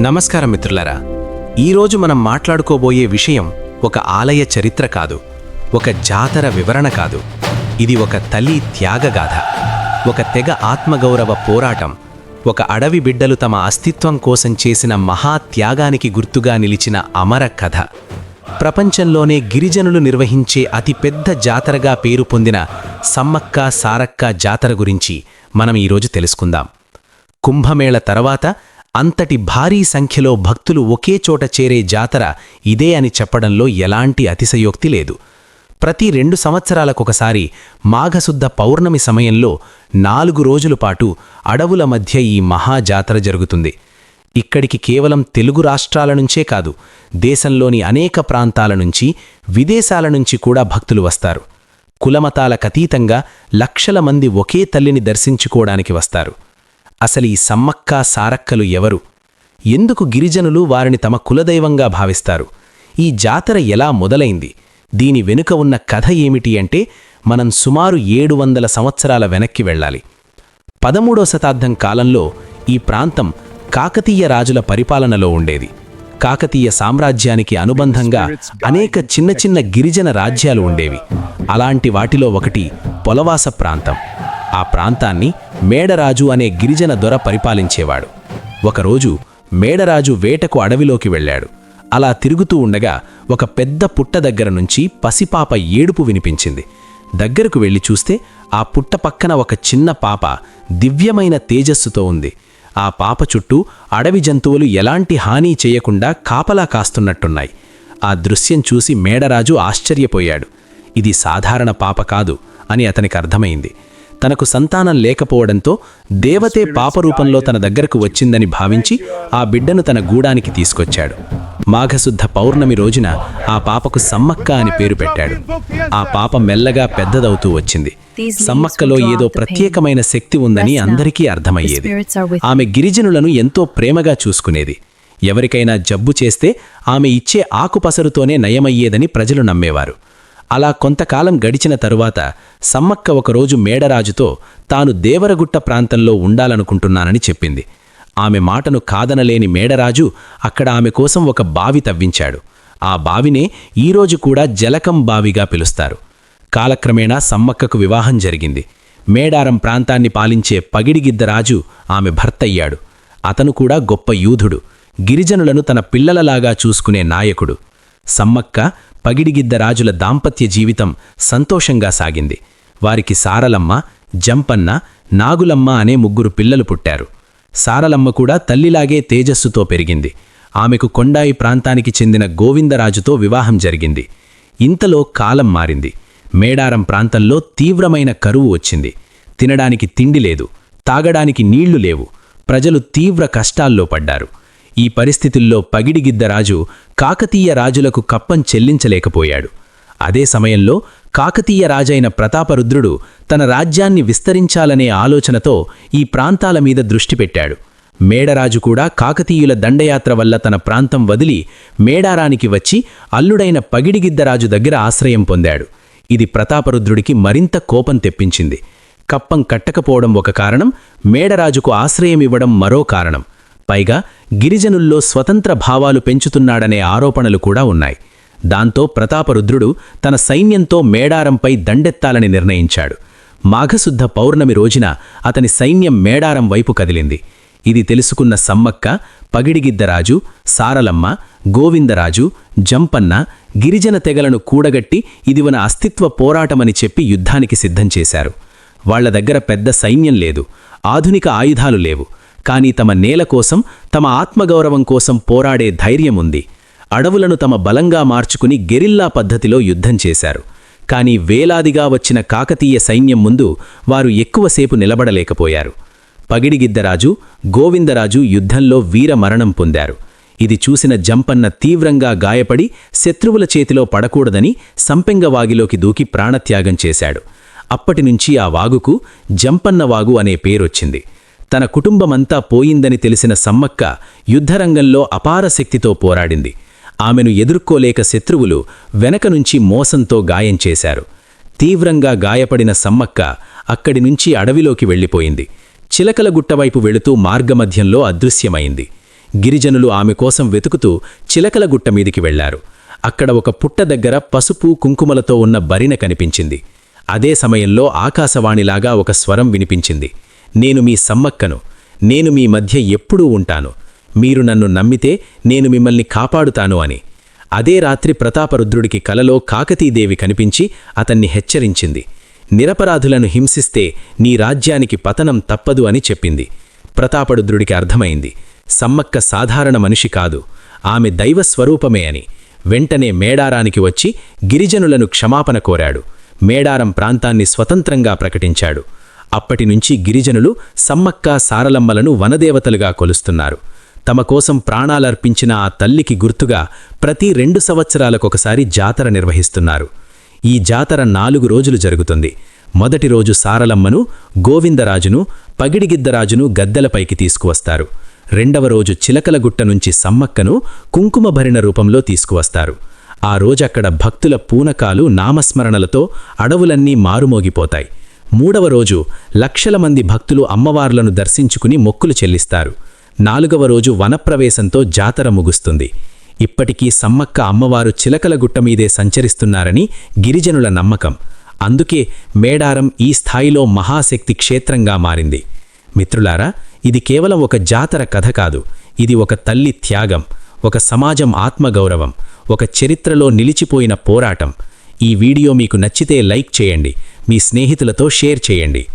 నమస్కారం మిత్రులారా ఈరోజు మనం మాట్లాడుకోబోయే విషయం ఒక ఆలయ చరిత్ర కాదు ఒక జాతర వివరణ కాదు. ఇది ఒక తల్లి త్యాగగాథ ఒక తెగ ఆత్మగౌరవ పోరాటం ఒక అడవి బిడ్డలు తమ అస్తిత్వం కోసం చేసిన మహా త్యాగానికి గుర్తుగా నిలిచిన అమర కథ. ప్రపంచంలోనే గిరిజనులు నిర్వహించే అతిపెద్ద జాతరగా పేరు పొందిన సమ్మక్క సారక్క జాతర గురించి మనం ఈరోజు తెలుసుకుందాం. కుంభమేళ తర్వాత అంతటి భారీ సంఖ్యలో భక్తులు ఒకే చోట చేరే జాతర ఇదే అని చెప్పడంలో ఎలాంటి అతిశయోక్తి లేదు. ప్రతి రెండు సంవత్సరాలకొకసారి మాఘశుద్ధ పౌర్ణమి సమయంలో నాలుగు రోజుల పాటు అడవుల మధ్య ఈ మహాజాతర జరుగుతుంది. ఇక్కడికి కేవలం తెలుగు రాష్ట్రాల నుంచే కాదు దేశంలోని అనేక ప్రాంతాల నుంచి విదేశాల నుంచి కూడా భక్తులు వస్తారు. కులమతాలకతీతంగా లక్షల మంది ఒకే తల్లిని దర్శించుకోవడానికి వస్తారు. అసలు ఈ సమ్మక్క సారక్కలు ఎవరు? ఎందుకు గిరిజనులు వారిని తమ కులదైవంగా భావిస్తారు? ఈ జాతర ఎలా మొదలైంది? దీని వెనుక ఉన్న కథ ఏమిటి అంటే మనం సుమారు ఏడు వందల సంవత్సరాల వెనక్కి వెళ్ళాలి. పదమూడో శతాబ్దం కాలంలో ఈ ప్రాంతం కాకతీయ రాజుల పరిపాలనలో ఉండేది. కాకతీయ సామ్రాజ్యానికి అనుబంధంగా అనేక చిన్న చిన్న గిరిజన రాజ్యాలు ఉండేవి. అలాంటి వాటిలో ఒకటి పొలవాస ప్రాంతం. ఆ ప్రాంతాన్ని మేడరాజు అనే గిరిజన దొర పరిపాలించేవాడు. ఒకరోజు మేడరాజు వేటకు అడవిలోకి వెళ్ళాడు. అలా తిరుగుతూ ఉండగా ఒక పెద్ద పుట్ట దగ్గర నుంచి పసిపాప ఏడుపు వినిపించింది. దగ్గరకు వెళ్ళి చూస్తే ఆ పుట్ట పక్కన ఒక చిన్న పాప దివ్యమైన తేజస్సుతో ఉంది. ఆ పాప చుట్టూ అడవి జంతువులు ఎలాంటి హాని చేయకుండా కాపలా కాస్తున్నట్టున్నాయి. ఆ దృశ్యం చూసి మేడరాజు ఆశ్చర్యపోయాడు. ఇది సాధారణ పాప కాదు అని అతనికి అర్థమైంది. తనకు సంతానం లేకపోవడంతో దేవతే పాపరూపంలో తన దగ్గరకు వచ్చిందని భావించి ఆ బిడ్డను తన గూడానికి తీసుకొచ్చాడు. మాఘశుద్ధ పౌర్ణమి రోజున ఆ పాపకు సమ్మక్క అని పేరు పెట్టాడు. ఆ పాప మెల్లగా పెద్దదవుతూ వచ్చింది. సమ్మక్కలో ఏదో ప్రత్యేకమైన శక్తి ఉందని అందరికీ అర్థమయ్యేది. ఆమె గిరిజనులను ఎంతో ప్రేమగా చూసుకునేది. ఎవరికైనా జబ్బు చేస్తే ఆమె ఇచ్చే ఆకుపసరుతోనే నయమయ్యేదని ప్రజలు నమ్మేవారు. అలా కొంతకాలం గడిచిన తరువాత సమ్మక్క ఒకరోజు మేడరాజుతో తాను దేవరగుట్ట ప్రాంతంలో ఉండాలనుకుంటున్నానని చెప్పింది. ఆమె మాటను కాదనలేని మేడరాజు అక్కడ ఆమె కోసం ఒక బావి తవ్వించాడు. ఆ బావినే ఈరోజు కూడా జలకం బావిగా పిలుస్తారు. కాలక్రమేణా సమ్మక్కకు వివాహం జరిగింది. మేడారం ప్రాంతాన్ని పాలించే పగిడిగిద్దరాజు ఆమె భర్తయ్యాడు. అతను కూడా గొప్ప యూధుడు. గిరిజనులను తన పిల్లలలాగా చూసుకునే నాయకుడు. సమ్మక్క పగిడిగిద్ద రాజుల దాంపత్య జీవితం సంతోషంగా సాగింది. వారికి సారలమ్మ జంపన్న నాగులమ్మ అనే ముగ్గురు పిల్లలు పుట్టారు. సారలమ్మ కూడా తల్లిలాగే తేజస్సుతో పెరిగింది. ఆమెకు కొండాయి ప్రాంతానికి చెందిన గోవిందరాజుతో వివాహం జరిగింది. ఇంతలో కాలం మారింది. మేడారం ప్రాంతంలో తీవ్రమైన కరువు వచ్చింది. తినడానికి తిండి లేదు తాగడానికి నీళ్ళు లేవు. ప్రజలు తీవ్ర కష్టాల్లో పడ్డారు. ఈ పరిస్థితుల్లో పగిడిగిద్దరాజు కాకతీయ రాజులకు కప్పం చెల్లించలేకపోయాడు. అదే సమయంలో కాకతీయ రాజైన ప్రతాపరుద్రుడు తన రాజ్యాన్ని విస్తరించాలనే ఆలోచనతో ఈ ప్రాంతాల మీద దృష్టి పెట్టాడు. మేడరాజు కూడా కాకతీయుల దండయాత్ర వల్ల తన ప్రాంతం వదిలి మేడారానికి వచ్చి అల్లుడైన పగిడిగిద్దరాజు దగ్గర ఆశ్రయం పొందాడు. ఇది ప్రతాపరుద్రుడికి మరింత కోపం తెప్పించింది. కప్పం కట్టకపోవడం ఒక కారణం మేడరాజుకు ఆశ్రయమివ్వడం మరో కారణం. పైగా గిరిజనుల్లో స్వతంత్ర భావాలు పెంచుతున్నాడనే ఆరోపణలు కూడా ఉన్నాయి. దాంతో ప్రతాపరుద్రుడు తన సైన్యంతో మేడారంపై దండెత్తాలని నిర్ణయించాడు. మాఘశుద్ధ పౌర్ణమి రోజున అతని సైన్యం మేడారం వైపు కదిలింది. ఇది తెలుసుకున్న సమ్మక్క పగిడిగిద్దరాజు సారలమ్మ గోవిందరాజు జంపన్న గిరిజన తెగలను కూడగట్టి ఇది మన అస్తిత్వ పోరాటమని చెప్పి యుద్ధానికి సిద్ధం చేశారు. వాళ్ళ దగ్గర పెద్ద సైన్యం లేదు. ఆధునిక ఆయుధాలు లేవు. కానీ తమ నేల కోసం తమ ఆత్మగౌరవం కోసం పోరాడే ధైర్యం ఉంది. అడవులను తమ బలంగా మార్చుకుని గెరిల్లా పద్ధతిలో యుద్ధం చేశారు. కానీ వేలాదిగా వచ్చిన కాకతీయ సైన్యం ముందు వారు ఎక్కువసేపు నిలబడలేకపోయారు. పగిడిగిద్దరాజు గోవిందరాజు యుద్ధంలో వీరమరణం పొందారు. ఇది చూసిన జంపన్న తీవ్రంగా గాయపడి శత్రువుల చేతిలో పడకూడదని సంపెంగ వాగిలోకి దూకి ప్రాణత్యాగం చేశాడు. అప్పటినుంచి ఆ వాగుకు జంపన్న వాగు అనే పేరొచ్చింది. తన కుటుంబమంతా పోయిందని తెలిసిన సమ్మక్క యుద్ధరంగంలో అపార శక్తితో పోరాడింది. ఆమెను ఎదుర్కోలేక శత్రువులు వెనక నుంచి మోసంతో గాయం చేశారు. తీవ్రంగా గాయపడిన సమ్మక్క అక్కడి నుంచి అడవిలోకి వెళ్ళిపోయింది. చిలకలగుట్టవైపు వెళుతూ మార్గమధ్యంలో అదృశ్యమైంది. గిరిజనులు ఆమె కోసం వెతుకుతూ చిలకలగుట్ట మీదికి వెళ్ళారు. అక్కడ ఒక పుట్ట దగ్గర పసుపు కుంకుమలతో ఉన్న బరిన కనిపించింది. అదే సమయంలో ఆకాశవాణిలాగా ఒక స్వరం వినిపించింది. నేను మీ సమ్మక్కను. నేను మీ మధ్య ఎప్పుడూ ఉంటాను. మీరు నన్ను నమ్మితే నేను మిమ్మల్ని కాపాడుతాను అని. అదే రాత్రి ప్రతాపరుద్రుడికి కలలో కాకతీదేవి కనిపించి అతన్ని హెచ్చరించింది. నిరపరాధులను హింసిస్తే నీ రాజ్యానికి పతనం తప్పదు అని చెప్పింది. ప్రతాపరుద్రుడికి అర్థమైంది. సమ్మక్క సాధారణ మనిషి కాదు. ఆమె దైవస్వరూపమే అని. వెంటనే మేడారానికి వచ్చి గిరిజనులను క్షమాపణ కోరాడు. మేడారం ప్రాంతాన్ని స్వతంత్రంగా ప్రకటించాడు. అప్పటినుంచి గిరిజనులు సమ్మక్క సారలమ్మలను వనదేవతలుగా కొలుస్తున్నారు. తమ కోసం ప్రాణాలర్పించిన ఆ తల్లికి గుర్తుగా ప్రతి రెండు సంవత్సరాలకొకసారి జాతర నిర్వహిస్తున్నారు. ఈ జాతర నాలుగు రోజులు జరుగుతుంది. మొదటి రోజు సారలమ్మను గోవిందరాజును పగిడిగిద్దరాజును గద్దెలపైకి తీసుకువస్తారు. రెండవ రోజు చిలకలగుట్ట నుంచి సమ్మక్కను కుంకుమభరిణ రూపంలో తీసుకువస్తారు. ఆ రోజక్కడ భక్తుల పూనకాలు నామస్మరణలతో అడవులన్నీ మారుమోగిపోతాయి. మూడవ రోజు లక్షల మంది భక్తులు అమ్మవార్లను దర్శించుకుని మొక్కులు చెల్లిస్తారు. నాలుగవ రోజు వనప్రవేశంతో జాతర ముగుస్తుంది. ఇప్పటికీ సమ్మక్క అమ్మవారు చిలకల గుట్ట మీదే సంచరిస్తున్నారని గిరిజనుల నమ్మకం. అందుకే మేడారం ఈ స్థాయిలో మహాశక్తి క్షేత్రంగా మారింది. మిత్రులారా ఇది కేవలం ఒక జాతర కథ కాదు. ఇది ఒక తల్లి త్యాగం ఒక సమాజం ఆత్మగౌరవం ఒక చరిత్రలో నిలిచిపోయిన పోరాటం. ఈ వీడియో మీకు నచ్చితే లైక్ చేయండి. మీ స్నేహితులతో షేర్ చేయండి.